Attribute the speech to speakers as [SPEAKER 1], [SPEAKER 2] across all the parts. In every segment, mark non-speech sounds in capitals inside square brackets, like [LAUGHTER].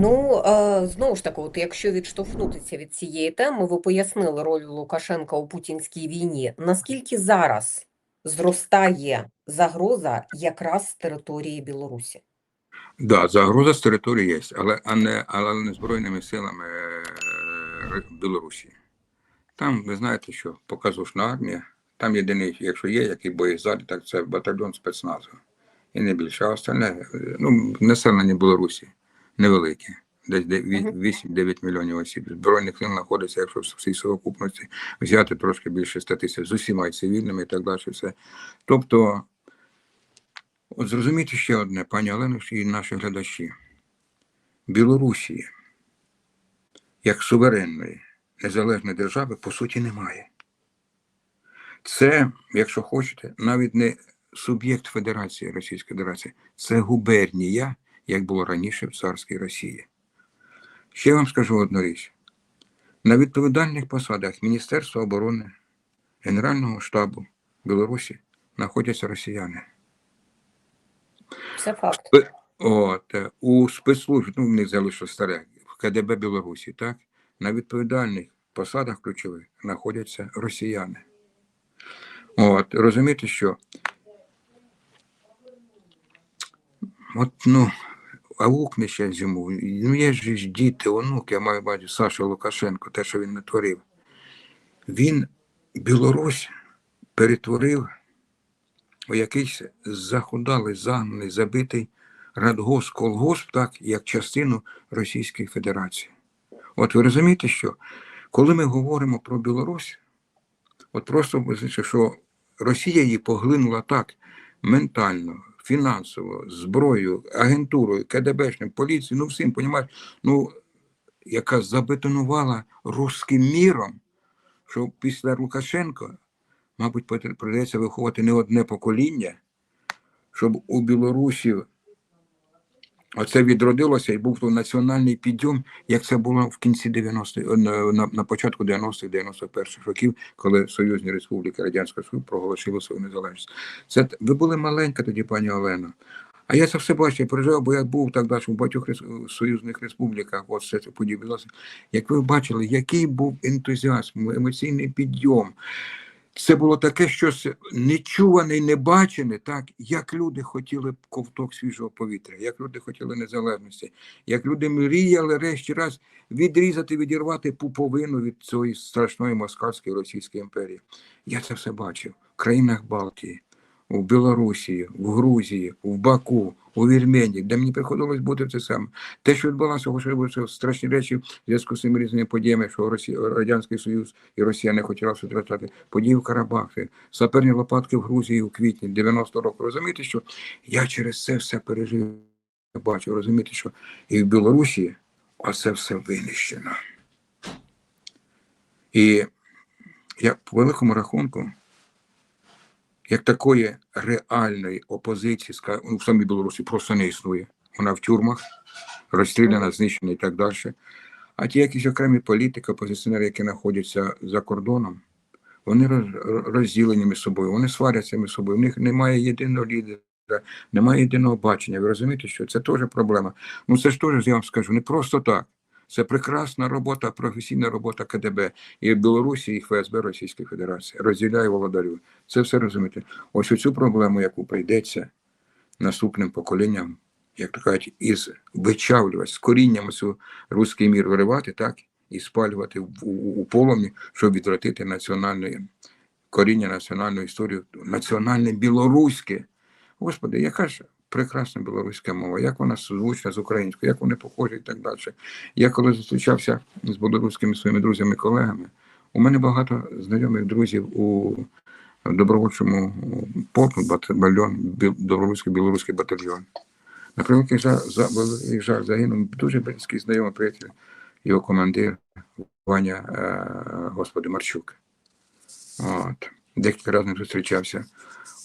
[SPEAKER 1] Ну, знову ж таки, от якщо відштовхнутися від цієї теми, ви пояснили роль Лукашенка у путінській війні. Наскільки зараз зростає загроза якраз з території Білорусі?
[SPEAKER 2] Да, загроза з території є, але а не, але не збройними силами е, Білорусі. Там ви знаєте, що показушна армія. Там єдиний, якщо є який боєзарі, так це батальйон спецназу. І не більше. А остальне, е, ну, населення Білорусі невелике. Десь де- ві-
[SPEAKER 1] Мгм.
[SPEAKER 2] 8-9 мільйонів осіб. Збройних сил знаходиться, якщо в всій совокупності взяти трошки більше 100 тисяч з усіма цивільними і так далі. Все. Тобто, от зрозумійте ще одне, пані Олено, і наші глядачі. Білорусі, як суверенної, незалежної держави, по суті, немає. Це, якщо хочете, навіть не суб'єкт Федерації Російської Федерації, це губернія, як було раніше в царській Росії. Ще вам скажу одну річ: на відповідальних посадах Міністерства оборони, Генерального штабу Білорусі знаходяться росіяни.
[SPEAKER 1] Це факт.
[SPEAKER 2] От, е, у спецслужб, ну, в них залишилось старе, в КДБ Білорусі, так? На відповідальних посадах ключових знаходяться росіяни. От, розумієте, що от, ну, аук не зиму. Ну, є ж ж діти, онуки, я маю бачити Саша Лукашенко, те, що він натворив. Він Білорусь перетворив у якийсь захудалий, загнаний, забитий радгосп, колгосп, так, як частину Російської Федерації. От ви розумієте, що коли ми говоримо про Білорусь, от просто що Росія її поглинула так ментально, фінансово, зброєю, агентурою, КДБшним, поліцією, ну всім, понімаєш, ну, яка забетонувала русським міром, що після Лукашенка, мабуть, прийдеться виховати не одне покоління, щоб у Білорусі оце відродилося і був той національний підйом, як це було в кінці 90-х, на, на, на початку 90-х, 91-х років, коли Союзні Республіки Радянського Союзу проголосили свою незалежність. Це ви були маленька тоді, пані Олена. А я це все бачив, я переживав, бо я був так далі в багатьох союзних республіках, от все це подібне. Як ви бачили, який був ентузіазм, емоційний підйом. Це було таке щось нечуване і небачене, так як люди хотіли ковток свіжого повітря, як люди хотіли незалежності, як люди мріяли решті раз відрізати, відірвати пуповину від цієї страшної москальської російської імперії. Я це все бачив в країнах Балтії, у Білорусі, в Грузії, в Баку, у Вірменії, де мені приходилось бути це саме. Те, що відбулося, що страшні речі в зв'язку з цими різними подіями, що Росія, Радянський Союз і Росія не хотіла втрачати, події в Карабахі, саперні лопатки в Грузії у квітні 90 року. Розумієте, що я через це все пережив, бачу, розумієте, що і в Білорусі оце все винищено. І я по великому рахунку, як такої реальної опозиції, ну, в самій Білорусі просто не існує. Вона в тюрмах, розстріляна, знищена і так далі. А ті якісь окремі політики, опозиціонери, які знаходяться за кордоном, вони розділені між собою, вони сваряться між собою. У них немає єдиного лідера, немає єдиного бачення. Ви розумієте, що це теж проблема. Ну це ж теж, я вам скажу, не просто так. Це прекрасна робота, професійна робота КДБ і Білорусі, і ФСБ Російської Федерації. Розділяю володарю. Це все розумієте. Ось оцю проблему, яку прийдеться наступним поколінням, як то кажуть, із вичавлювати, з корінням цю руський мір виривати, так, і спалювати в- у, у полум'ї, щоб відвратити національне коріння, національну історію, національне білоруське. Господи, яка ж прекрасна білоруська мова, як вона звучна з українською, як вони похожі і так далі. Я коли зустрічався з білоруськими своїми друзями, колегами, у мене багато знайомих друзів у добровольчому полку, батальйон, добровольський білоруський батальйон. На превеликий жаль, за, жаль загинув дуже близький знайомий приятель, його командир Ваня, е, господи, Марчук. От. Декілька разів зустрічався.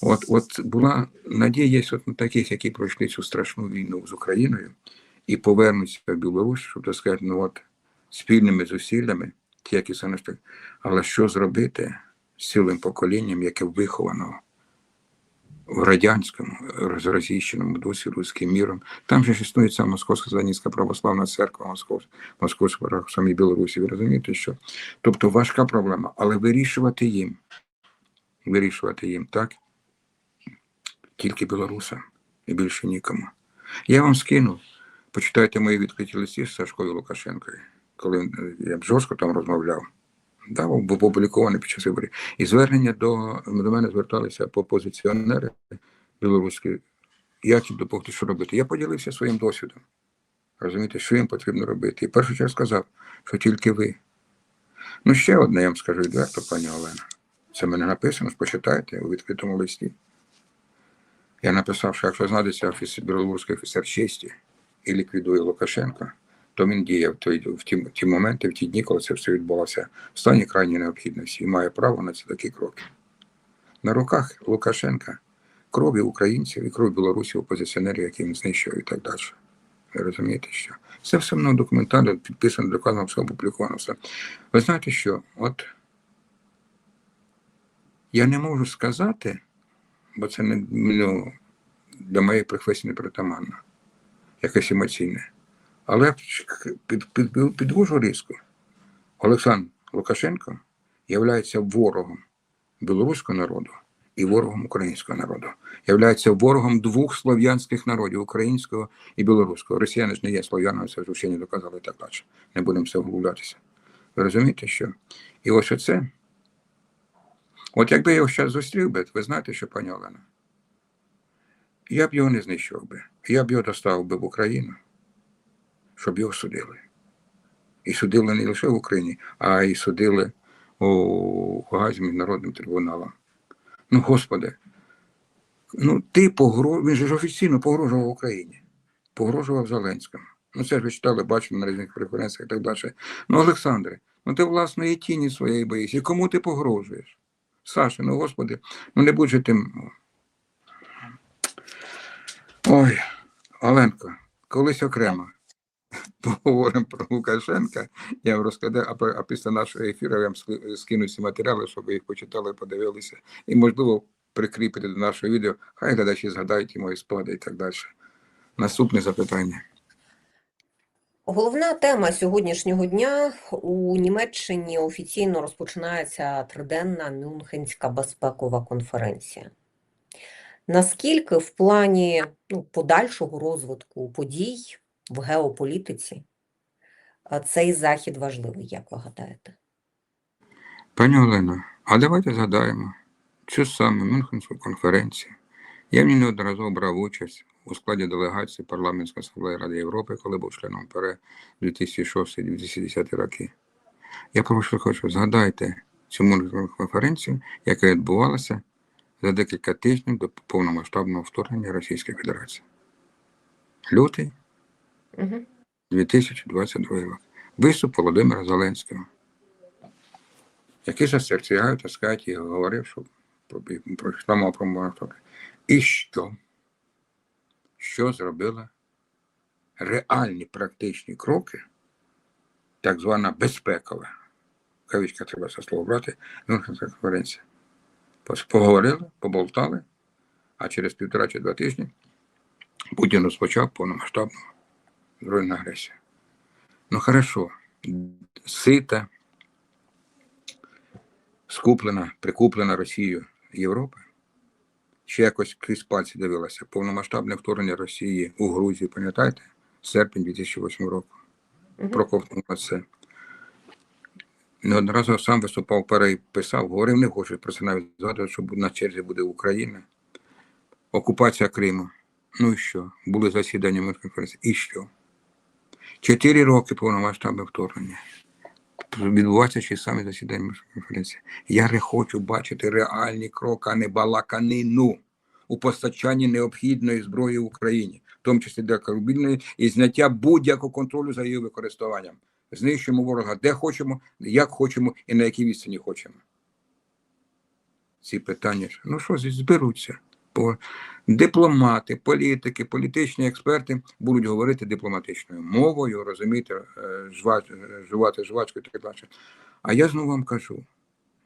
[SPEAKER 2] От, от була надія от на таких, які пройшли цю страшну війну з Україною і повернуться в Білорусь, щоб сказати, ну от спільними зусиллями, ті, які ж так. Але що зробити з цілим поколінням, яке виховано в радянському розросійщеному досі руським міром. Там же ж існує ця Московська Зеленська православна церква Москов, Московська самій Білорусі. Ви розумієте, що? Тобто важка проблема, але вирішувати їм, вирішувати їм, так? Тільки білорусам і більше нікому. Я вам скину, почитайте мої відкриті листи з Сашкою Лукашенкою, коли е, я жорстко там розмовляв. Да, був опублікований під час виборів. І звернення до, до мене зверталися опозиціонери білоруські, як їм допомогти, що робити. Я поділився своїм досвідом. Розумієте, що їм потрібно робити. І першу чергу сказав, що тільки ви. Ну, ще одне, я вам скажу відверто, пані Олена. Це мене написано, почитайте у відкритому листі. Я написав, що якщо знайдеться офіцер, білоруський офіцер честі і ліквідує Лукашенка, то він діє в, той, в, ті, ті моменти, в ті дні, коли це все відбулося в стані крайньої необхідності і має право на ці такі кроки. На руках Лукашенка крові українців і кров білорусів, опозиціонерів, які він знищив і так далі. Ви розумієте, що це все мною документально підписано, доказано, все опубліковано. Все. Ви знаєте що? От я не можу сказати, бо це не ну, для моєї професії не притаманно, якесь емоційне. Але я під, під, під, підвожу різко. Олександр Лукашенко є ворогом білоруського народу і ворогом українського народу. Являється ворогом двох слов'янських народів українського і білоруського. Росіяни ж не є слов'янами, це вже не доказали так далі. Не будемо все вглублятися. Ви розумієте, що? І ось оце. От якби я його зараз зустрів би, ви знаєте, що пані Олена? Я б його не знищував би. Я б його доставив би в Україну щоб його судили. І судили не лише в Україні, а й судили у Газі міжнародним трибуналом. Ну, Господи, ну ти погрожував, він же ж офіційно погрожував Україні, погрожував Зеленському. Ну, це ж ви читали, бачили на різних преференціях і так далі. Ну, Олександре, ну ти власної тіні своєї боїшся. Кому ти погрожуєш? Саша, ну Господи, ну не будь же тим. Ой, Оленко, колись окремо поговоримо про Лукашенка, я вам розкладаю, а, а після нашого ефіру я вам скину ці матеріали, щоб ви їх почитали, подивилися. І, можливо, прикріпити до нашого відео. Хай глядачі згадають і мої спогади і так далі. Наступне запитання.
[SPEAKER 1] Головна тема сьогоднішнього дня у Німеччині офіційно розпочинається триденна Мюнхенська безпекова конференція. Наскільки в плані ну, подальшого розвитку подій в геополітиці цей захід важливий, як ви гадаєте?
[SPEAKER 2] Пані Олено, а давайте згадаємо цю саму Мюнхенську конференцію. Я в ній неодноразово брав участь у складі делегації парламентської асамблеї Ради Європи, коли був членом ПР 2006-2010 роки. Я прошу хочу, згадайте цю Мюнхенську конференцію, яка відбувалася за декілька тижнів до повномасштабного вторгнення Російської Федерації. Лютий
[SPEAKER 1] Угу.
[SPEAKER 2] 2022 рік. Виступ Володимира Зеленського, який застерцігає, так сказати, і говорив, що про, мова про мораторій. І що? Що зробила реальні практичні кроки, так звана безпекова, в кавичках треба це слово брати, Мюнхенська конференція. Поговорили, поболтали, а через півтора чи два тижні Путін розпочав повномасштабну збройну агресію. Ну хорошо, сита, скуплена, прикуплена Росією Європа, ще якось крізь пальці дивилася. Повномасштабне вторгнення Росії у Грузію, пам'ятаєте? Серпень 2008 року. Проковтнула це. Неодноразово сам виступав, переписав, говорив, не хочу про це навіть згадувати, що на черзі буде Україна. Окупація Криму. Ну і що? Були засідання Мирної конференції. І що? Чотири роки повномасштабне вторгнення. Відбуваються ще самі засідання конференції. Я хочу бачити реальні кроки, а не балаканину у постачанні необхідної зброї в Україні, в тому числі для корабельної і зняття будь-якого контролю за її використанням. Знищуємо ворога де хочемо, як хочемо і на якій відстані хочемо. Ці питання, ну що, зберуться. Дипломати, політики, політичні експерти будуть говорити дипломатичною мовою, розуміти, е, жувати жвачку і так далі. А я знову вам кажу: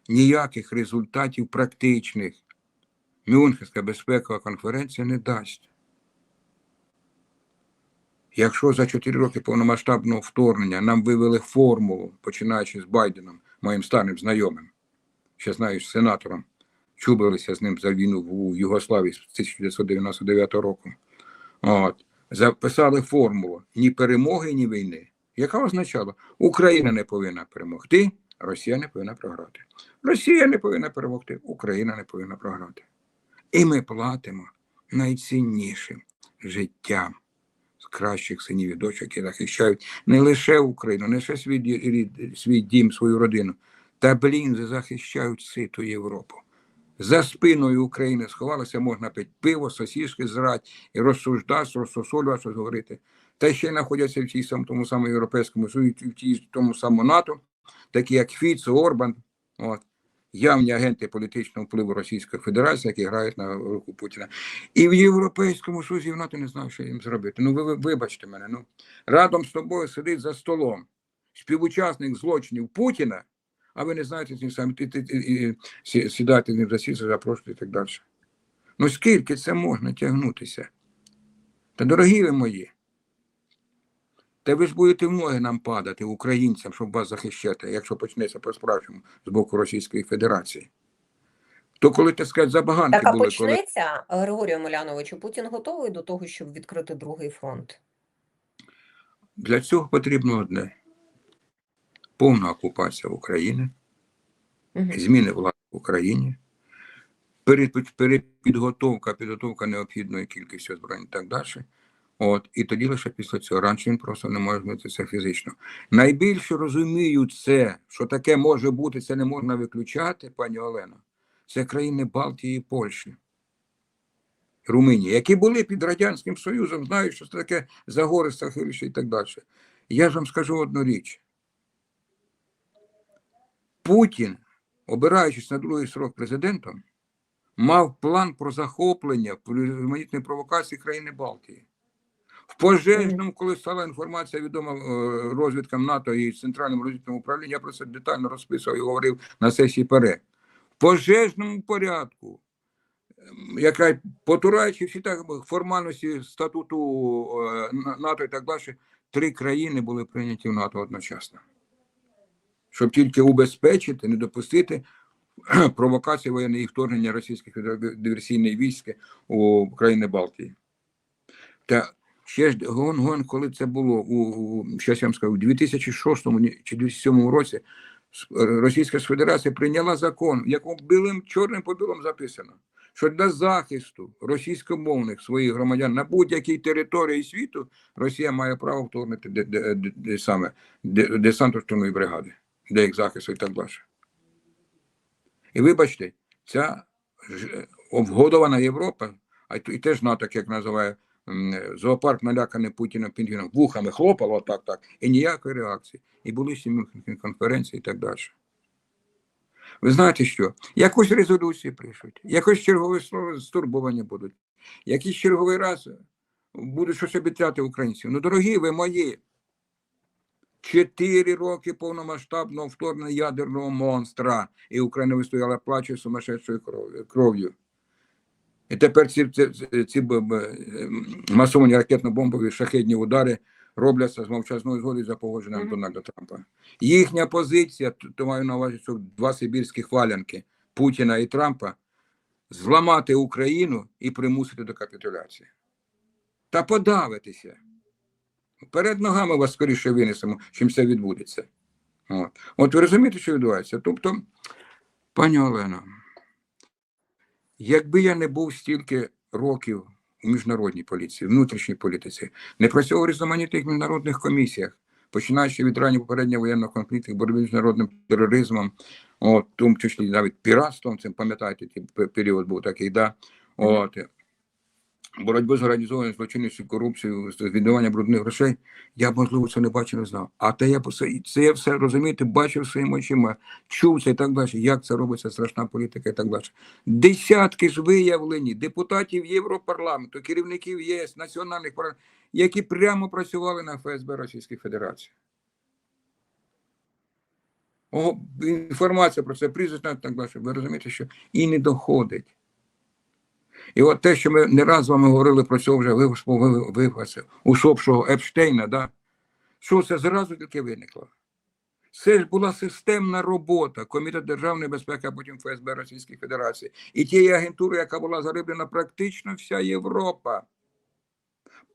[SPEAKER 2] ніяких результатів практичних Мюнхенська безпекова конференція не дасть. Якщо за 4 роки повномасштабного вторгнення нам вивели формулу, починаючи з Байденом, моїм старим знайомим, ще знаєш, сенатором, чубилися з ним за війну в Югославії з 1999 року. От, записали формулу ні перемоги, ні війни, яка означала, Україна не повинна перемогти, Росія не повинна програти. Росія не повинна перемогти, Україна не повинна програти. І ми платимо найціннішим життям з кращих синів і дочок, які захищають не лише Україну, не лише свій, свій дім, свою родину, та блін, захищають ситу Європу. За спиною України сховалося, можна пити пиво, сосіски зрати і розсуждати, розсосолювати, щось говорити. Та ще знаходяться в тій сам, тому самому Європейському Союзі, в тій тому самому НАТО, такі як Фіцо, Орбан, от, явні агенти політичного впливу Російської Федерації, які грають на руку Путіна. І в Європейському Союзі в НАТО не знав, що їм зробити. Ну, ви вибачте мене. Ну, радом з тобою сидить за столом співучасник злочинів Путіна, а ви не знаєте ці самі, ти, ти, ти, сі- сідати з ним за запрошувати і так далі. Ну скільки це можна тягнутися? Та дорогі ви мої, та ви ж будете в ноги нам падати, українцям, щоб вас захищати, якщо почнеться по-справжньому з боку Російської Федерації. То коли, так сказати, забаганки
[SPEAKER 1] Так, а
[SPEAKER 2] були, коли
[SPEAKER 1] Григорію Миляновичу, Путін готовий до того, щоб відкрити другий фронт?
[SPEAKER 2] для цього потрібно одне: повна окупація України, зміни влади в Україні, перепідготовка, підготовка необхідної кількості озброєнь і так далі. От, і тоді лише після цього. Раніше він просто не може змінити це фізично. Найбільше розуміють це, що таке може бути, це не можна виключати, пані Олено. Це країни Балтії і Польщі, Румунії, які були під Радянським Союзом, знають, що це таке загори, Сахилище і так далі. Я ж вам скажу одну річ. Путін, обираючись на другий срок президентом, мав план про захоплення різноманітної провокації країни Балтії. В пожежному, коли стала інформація відома е, розвідкам НАТО і Центральному розвідному управлінні, я про це детально розписував і говорив на сесії ПАРЕ. В пожежному порядку, яка потураючи всі так формальності статуту е, НАТО і так далі, три країни були прийняті в НАТО одночасно. Щоб тільки убезпечити, не допустити [CLEARS THROAT] провокації воєнної вторгнення російських диверсійних військ у країни Балтії. Та ще ж гон гон, коли це було у, щас я вам скажу, у 2006 чи 2007 році Російська Федерація прийняла закон, в якому білим чорним по білому записано, що для захисту російськомовних своїх громадян на будь-якій території світу Росія має право вторгнути де, де, де, де саме десантно штурмової бригади, де їх захисту і так далі. І вибачте, ця обгодована Європа, а і теж НАТО, як називає зоопарк наляканий Путіним Пінгвіном, вухами хлопало так, так, і ніякої реакції. І були Мюнхенські конференції і так далі. Ви знаєте що? Якось резолюції прийшуть, якось чергові слова стурбовані будуть, якийсь черговий раз будуть щось обіцяти українців. Ну, дорогі ви мої, чотири роки повномасштабного вторгнення ядерного монстра, і Україна вистояла плаче сумасшедшою кров'ю. І тепер ці, ці, ці, масовані ракетно-бомбові шахедні удари робляться з мовчазною згодою за погодженням
[SPEAKER 1] Мгм.
[SPEAKER 2] Дональда Трампа. Їхня позиція, то маю на увазі, що два сибірські хвалянки Путіна і Трампа зламати Україну і примусити до капітуляції. Та подавитися. Перед ногами вас скоріше винесемо, чим це відбудеться. От. От ви розумієте, що відбувається? Тобто, пані Олено, якби я не був стільки років у міжнародній поліції, внутрішній політиці, не працював у різноманітних міжнародних комісіях, починаючи від раннього попереднього воєнного конфлікту, боротьби з міжнародним тероризмом, от, в тому числі навіть піратством, цим пам'ятаєте, період був такий, да? От, боротьби з організованою злочинністю, корупцією, з брудних грошей, я можливо, це не бачив, не знав. А те я все, це я все розумієте, бачив своїми очима, чув це і так далі, як це робиться страшна політика і так далі. Десятки ж виявлені депутатів Європарламенту, керівників ЄС, національних парламентів, які прямо працювали на ФСБ Російської Федерації. О, інформація про це прізвище так далі. Ви розумієте, що і не доходить. І от те, що ми не раз з вами говорили про цього вже вивгасив усопшого Епштейна, да? що це зразу таке виникло? Це ж була системна робота Комітет державної безпеки, а потім ФСБ Російської Федерації. І тієї агентури, яка була зариблена практично вся Європа.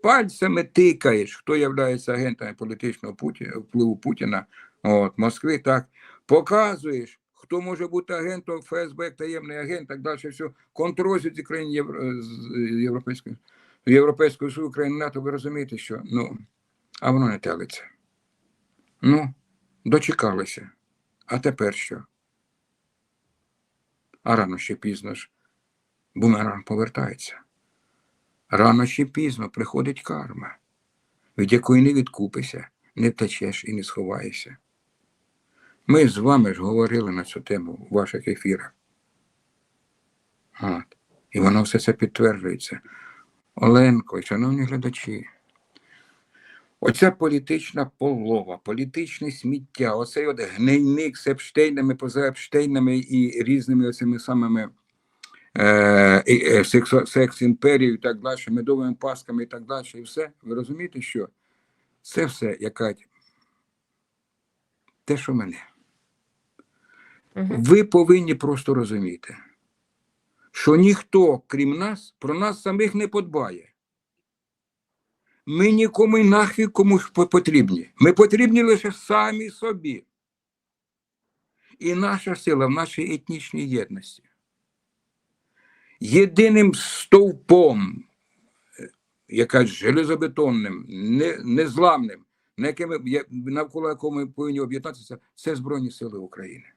[SPEAKER 2] Пальцями тикаєш, хто є агентами політичного Путіна, впливу Путіна, от, Москви, так, показуєш, хто може бути агентом ФСБ, таємний агент, так далі, все, контроль зі країн Євро, з Європейської, Європейської Союзу, країн НАТО, ви розумієте, що, ну, а воно не телиться. Ну, дочекалися. А тепер що? А рано ще пізно ж бумеранг повертається. Рано чи пізно приходить карма, від якої не відкупишся, не втечеш і не сховаєшся. Ми з вами ж говорили на цю тему у ваших ефірах. От. І воно все це підтверджується. Оленко і шановні глядачі, оця політична полова, політичне сміття, оцей от гнильник з Епштейнами, поза Епштейнами і різними оцими самими е, е, секс, імперією і так далі, медовими пасками і так далі, і все. Ви розумієте, що це все яка те, що мене. Ви повинні просто розуміти, що ніхто, крім нас, про нас самих не подбає. Ми нікому й нахрі комусь потрібні. Ми потрібні лише самі собі. І наша сила в нашій етнічній єдності. Єдиним стовпом, е, якась железобетонним, не, незламним, навколо якого ми повинні об'єднатися, це Збройні Сили України.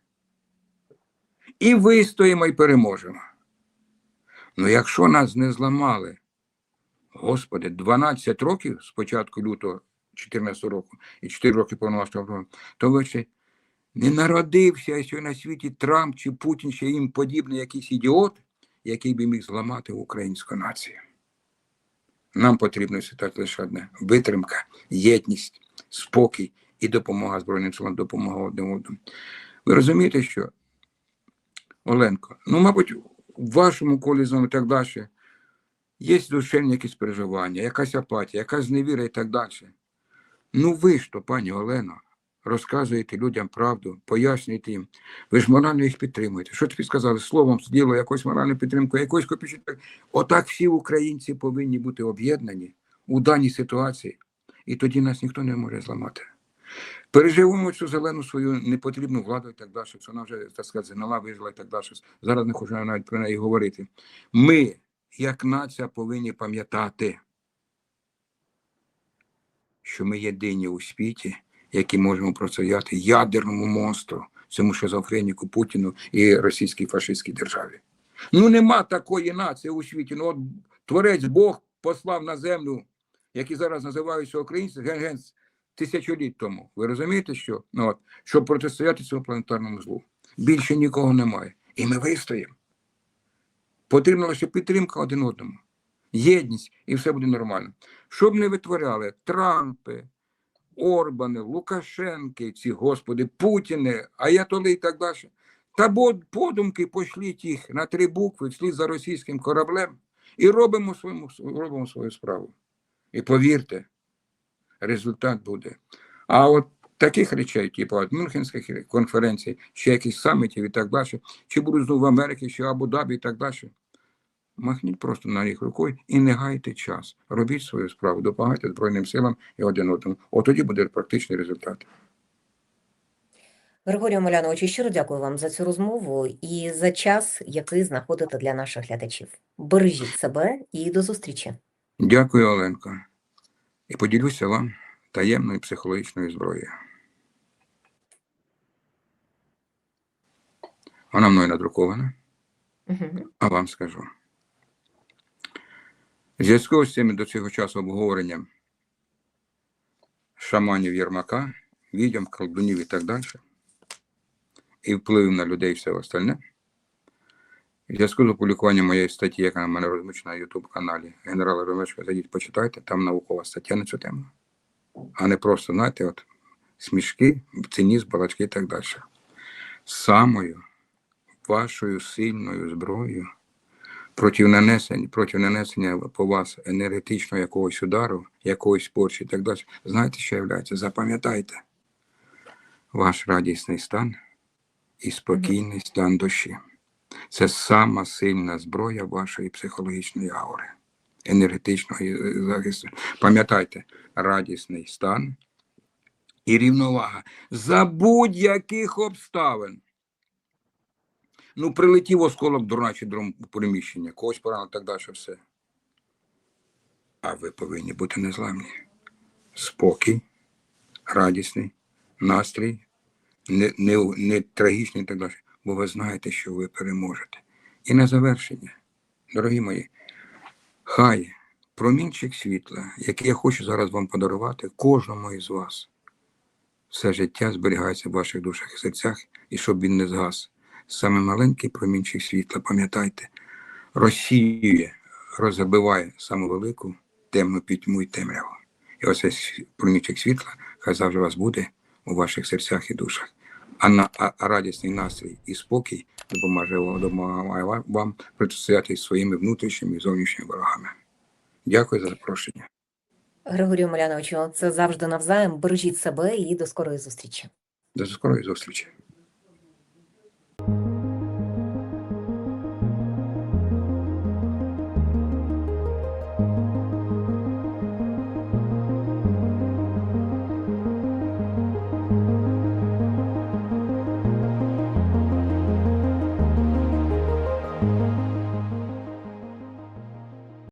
[SPEAKER 2] І вистоїмо і переможемо. Ну якщо нас не зламали, Господи, 12 років з початку лютого 14 року і 4 роки повномасштабного, то ви ще не народився ще на світі Трамп чи Путін, чи їм подібний якийсь ідіот, який би міг зламати українську націю. Нам потрібно так лише одне: витримка, єдність, спокій і допомога Збройним силам, допомога одним одному. Ви розумієте, що Оленко, ну, мабуть, в вашому колі і так далі є душевні якісь переживання, якась апатія, якась зневіра і так далі. Ну ви ж то, пані Олено, розказуєте людям правду, пояснюєте їм. Ви ж морально їх підтримуєте. Що тобі сказали? Словом, діло, якусь моральну підтримку, якось копійчик. Отак всі українці повинні бути об'єднані у даній ситуації, і тоді нас ніхто не може зламати. Переживемо цю зелену свою непотрібну владу і так далі, що вона вже, так сказати, згнила, вижила і так далі. Зараз не хочу навіть про неї говорити. Ми, як нація, повинні пам'ятати, що ми єдині у світі, які можемо протистояти ядерному монстру, цьому шизофреніку Путіну і російській фашистській державі. Ну нема такої нації у світі. Ну от творець Бог послав на землю, які зараз називаються українці, ген-ген тисячоліть тому. Ви розумієте, що? Ну, от, щоб протистояти цьому планетарному злу. Більше нікого немає. І ми вистоїмо. Потрібна лише підтримка один одному, єдність, і все буде нормально. Щоб не витворяли Трампи, Орбани, Лукашенки, ці господи, Путіни, Аятоли і так далі. Та подумки пошліть їх на три букви вслід за російським кораблем і робимо свою, робимо свою справу. І повірте, результат буде. А от таких речей, типу от Мюнхенських конференцій, ще якісь самітів і так далі, чи будуть знову в Америці, чи Абу-Дабі і так далі. Махніть просто на них рукою і не гайте час. Робіть свою справу, допомагайте Збройним силам і один одному. От тоді буде практичний результат.
[SPEAKER 1] Григорію Маляновичу, щиро дякую вам за цю розмову і за час, який знаходите для наших глядачів. Бережіть себе і до зустрічі.
[SPEAKER 2] Дякую, Оленко. І поділюся вам таємною психологічною зброєю. Вона мною надрукована, а вам скажу. В зв'язку з цим до цього часу обговоренням шаманів Єрмака, відьом, колдунів і так далі, і вплив на людей і все остальне. В зв'язку з опублікуванням моєї статті, яка в мене розміщена на YouTube каналі генерала Ромешка, зайдіть, почитайте, там наукова стаття на цю тему. А не просто, знаєте, от смішки, цинізм, балачки і так далі. Самою вашою сильною зброєю проти нанесення, проти нанесення по вас енергетичного якогось удару, якоїсь порчі і так далі. Знаєте, що являється? Запам'ятайте ваш радісний стан і спокійний стан душі. Це сама сильна зброя вашої психологічної аури, енергетичного захисту. Пам'ятайте, радісний стан і рівновага за будь-яких обставин. Ну, прилетів осколок дурначий дром приміщення, когось поранив, так далі все. А ви повинні бути незламні. Спокій, радісний, настрій, не, не, не трагічний і так далі. Бо ви знаєте, що ви переможете. І на завершення, дорогі мої, хай промінчик світла, який я хочу зараз вам подарувати, кожному із вас, все життя зберігається в ваших душах і серцях, і щоб він не згас. Саме маленький промінчик світла, пам'ятайте, розсіює, розбиває саму велику темну пітьму і темряву. І оцей промінчик світла хай завжди вас буде у ваших серцях і душах. А, на, а, радісний настрій і спокій допоможе допомагає вам- вам протистояти своїми внутрішніми і зовнішніми ворогами. Дякую за запрошення.
[SPEAKER 1] Григорію Маляновичу, це завжди навзаєм. Бережіть себе і до скорої зустрічі.
[SPEAKER 2] До скорої зустрічі.